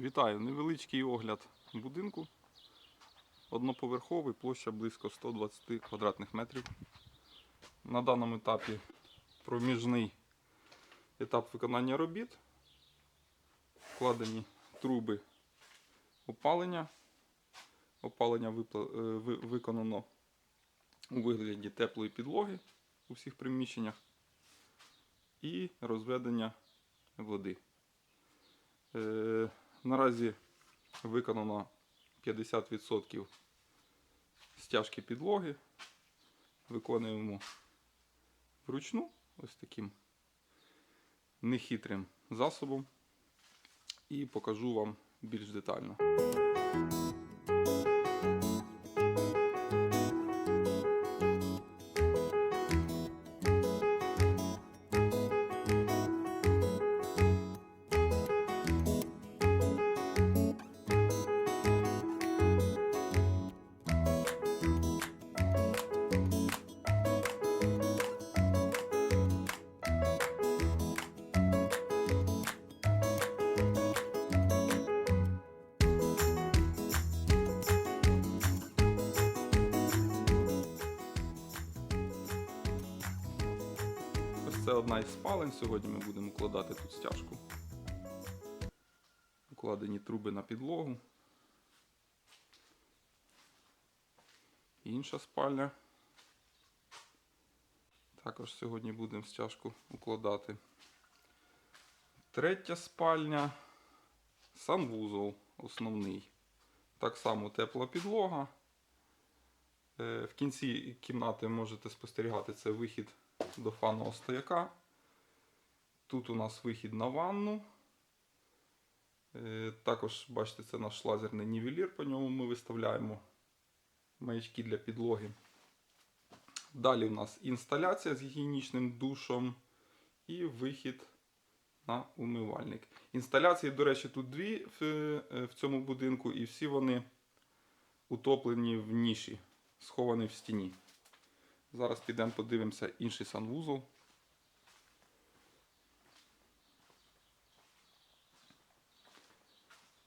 Вітаю! Невеличкий огляд будинку. Одноповерховий, площа близько 120 квадратних метрів. На даному етапі проміжний етап виконання робіт. Вкладені труби опалення. Опалення е, ви- виконано у вигляді теплої підлоги у всіх приміщеннях і розведення води. Наразі виконано 50% стяжки підлоги. Виконуємо вручну ось таким нехитрим засобом і покажу вам більш детально. Це одна із спалень. Сьогодні ми будемо укладати тут стяжку. Укладені труби на підлогу. Інша спальня. Також сьогодні будемо стяжку укладати. Третя спальня. Санвузол основний. Так само тепла підлога. Е, В кінці кімнати можете спостерігати це вихід до фанного стояка. Тут у нас вихід на ванну. Е, Також, бачите, це наш лазерний нівелір, по ньому ми виставляємо маячки для підлоги. Далі у нас інсталяція з гігієнічним душом і вихід на умивальник. Інсталяції, до речі, тут дві в, е, в цьому будинку, і всі вони утоплені в ніші, сховані в стіні. Зараз підемо подивимося інший санвузол.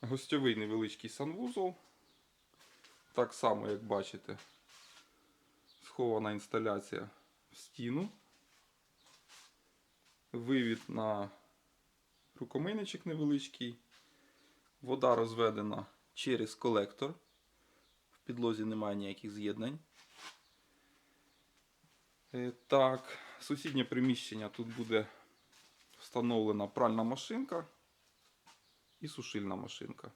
Гостьовий невеличкий санвузол. Так само, як бачите, схована інсталяція в стіну. Вивід на рукомийничок невеличкий. Вода розведена через колектор. В підлозі немає ніяких з'єднань. Е, Так, сусіднє приміщення тут буде встановлена пральна машинка і сушильна машинка.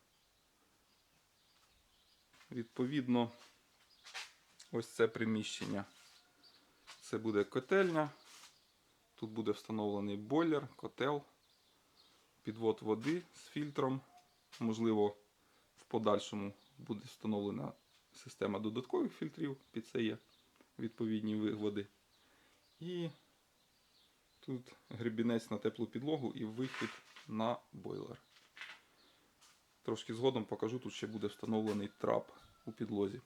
Відповідно, ось це приміщення. Це буде котельня. Тут буде встановлений бойлер, котел, підвод води з фільтром. Можливо, в подальшому буде встановлена система додаткових фільтрів, під це є відповідні виводи. І тут гребінець на теплу підлогу і вихід на бойлер. Трошки згодом покажу, тут ще буде встановлений трап у підлозі.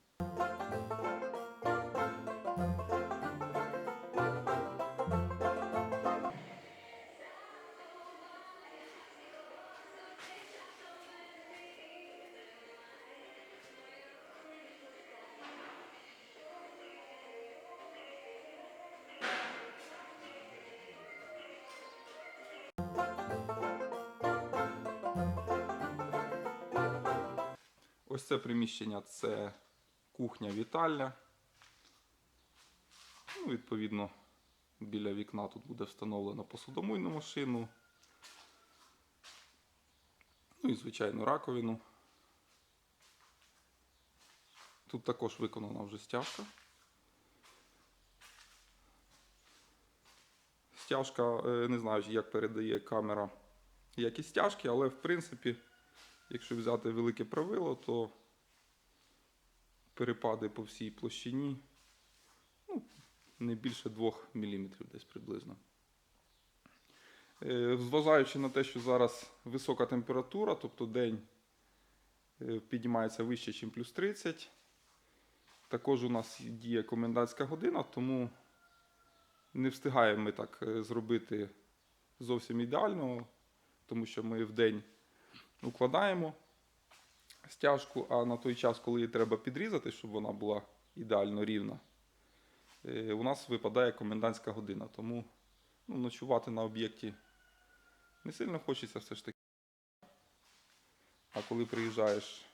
Ось це приміщення це кухня-вітальня. Ну, відповідно, біля вікна тут буде встановлено посудомийну машину. Ну і, звичайно, раковину. Тут також виконана вже стяжка. Стяжка, е, не знаю, як передає камера якість стяжки, але в принципі. Якщо взяти велике правило, то перепади по всій площині ну, не більше 2 мм десь приблизно. Е, Зважаючи на те, що зараз висока температура, тобто день е, піднімається вище, ніж плюс 30. Також у нас діє комендантська година, тому не встигаємо ми так е, зробити зовсім ідеально, тому що ми в день укладаємо стяжку, а на той час, коли її треба підрізати, щоб вона була ідеально рівна, е, у нас випадає комендантська година. Тому ну, ночувати на об'єкті не сильно хочеться все ж таки. А коли приїжджаєш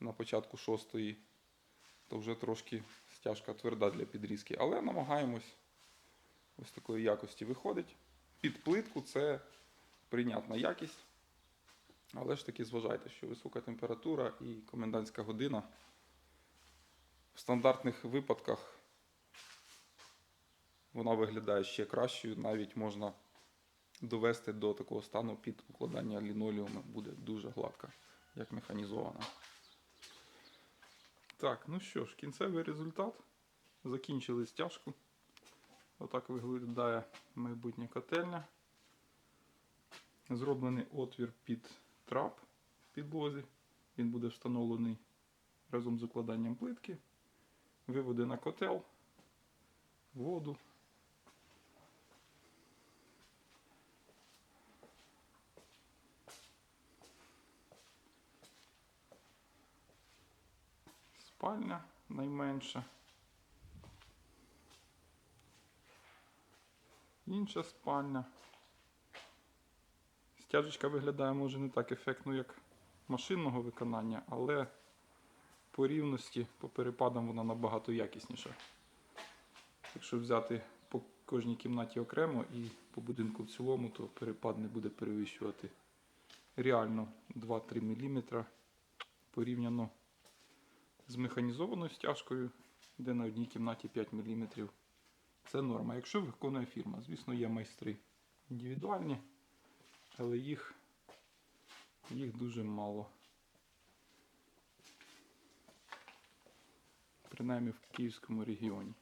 на початку шостої, то вже трошки стяжка тверда для підрізки. Але намагаємось ось такої якості виходить. Під плитку це прийнятна якість. Але ж таки зважайте, що висока температура і комендантська година в стандартних випадках вона виглядає ще кращою, навіть можна довести до такого стану під укладання лінолеуму буде дуже гладка, як механізована. Так, ну що ж, кінцевий результат. Закінчили стяжку. Отак виглядає майбутня котельня. Зроблений отвір під трап в підлозі. Він буде встановлений разом з укладанням плитки. Виводи на котел, воду. Спальня найменша. Інша спальня. Стяжечка виглядає може не так ефектно, як машинного виконання, але по рівності, по перепадам вона набагато якісніша. Якщо взяти по кожній кімнаті окремо і по будинку в цілому, то перепад не буде перевищувати реально 2-3 мм порівняно з механізованою стяжкою, де на одній кімнаті 5 мм. Це норма. Якщо виконує фірма, звісно, є майстри індивідуальні, але їх, їх дуже мало. Принаймні в Київському регіоні.